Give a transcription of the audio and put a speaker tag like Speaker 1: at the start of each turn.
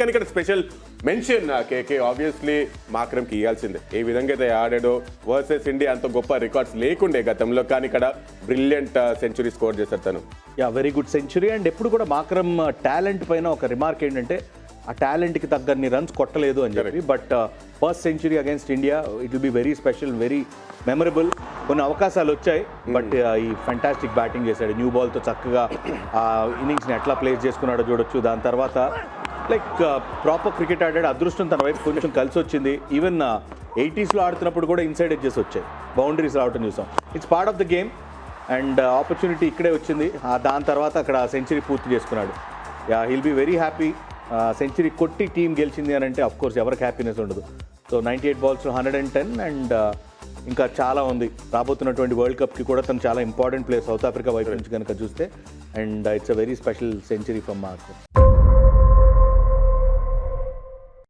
Speaker 1: కానీ ఇక్కడ special mention కేకే ఆబ్వియస్లీ మాక్రమ్కి ఇవ్వాల్సిందే ఏ విధంగా అయితే ఆడాడో వర్సెస్ ఇండియా అంత గొప్ప రికార్డ్స్ లేకుండే గతంలో కానీ ఇక్కడ బ్రిలియంట్ సెంచురీ స్కోర్ చేశారు తను.
Speaker 2: Yeah very good century and ఎప్పుడు కూడా మాక్రమ్ టాలెంట్ పైన ఒక రిమార్క్ ఏంటంటే ఆ టాలెంట్కి తగ్గన్ని రన్స్ కొట్టలేదు అని చెప్పి. But first century against India it will be very special very memorable కొన్ని అవకాశాలు వచ్చాయి. బట్ ఈ ఫెంటాస్టిక్ బ్యాటింగ్ చేశాడు. న్యూ బాల్తో చక్కగా ఆ ఇన్నింగ్స్ని ఎట్లా ప్లేస్ చేసుకున్నాడో చూడొచ్చు. దాని తర్వాత లైక్ ప్రాపర్ క్రికెట్ ఆడాడు అదృష్టం తన వైపు కొంచెం కలిసి వచ్చింది ఈవెన్ ఎయిటీస్లో ఆడుతున్నప్పుడు కూడా ఇన్సైడ్ ఎడ్జెస్ వచ్చాయి. బౌండరీస్ రావటం చూసాం. It's part of the game and opportunity ఇక్కడే వచ్చింది. దాని తర్వాత అక్కడ సెంచరీ పూర్తి చేసుకున్నాడు. Yeah he'll be very happy century కొట్టి టీం గెలిచింది అని అంటే కోర్స్ ఎవరికి హ్యాపీనెస్ ఉండదు. So ninety eight balls hundred and ten and ఇంకా చాలా ఉంది. రాబోతున్నటువంటి వరల్డ్ కప్కి కూడా తను చాలా ఇంపార్టెంట్ ప్లేస్ సౌత్ ఆఫ్రికా వైపు నుంచి కనుక చూస్తే. And it's a very special century from mark